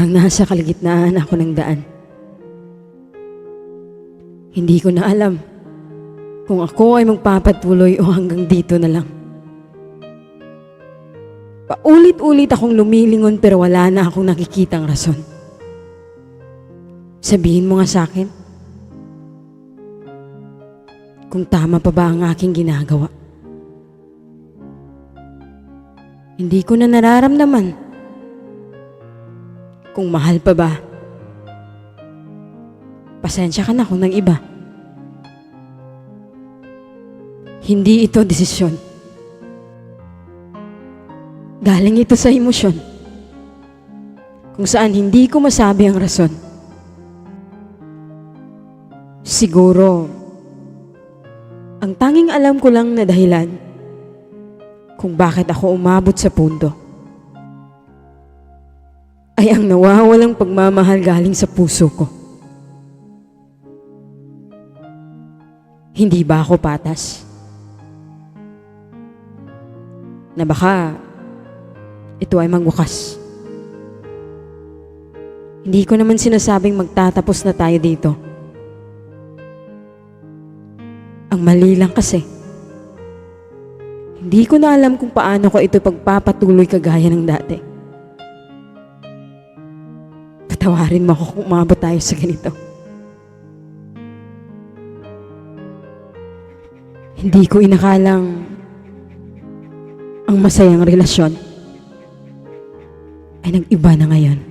Parang nasa kaligitnaan ako ng daan. Hindi ko na alam kung ako ay magpapatuloy o hanggang dito na lang. Paulit-ulit akong lumilingon pero wala na akong nakikitang rason. Sabihin mo nga sa akin, kung tama pa ba ang aking ginagawa. Hindi ko na nararamdaman kung mahal pa ba. Pasensya ka na kung ng iba. Hindi ito desisyon. Galing ito sa emosyon. Kung saan hindi ko masabi ang rason. Siguro, ang tanging alam ko lang na dahilan kung bakit ako umabot sa punto ay ang nawawalang pagmamahal galing sa puso ko. Hindi ba ako patas? Na baka ito ay magwakas. Hindi ko naman sinasabing magtatapos na tayo dito. Ang mali lang kasi. Hindi ko na alam kung paano ko ito pagpapatuloy kagaya ng dati. Patawarin mo ako kung umabot tayo sa ganito. Hindi ko inakalang ang masayang relasyon ay nag-iba na ngayon.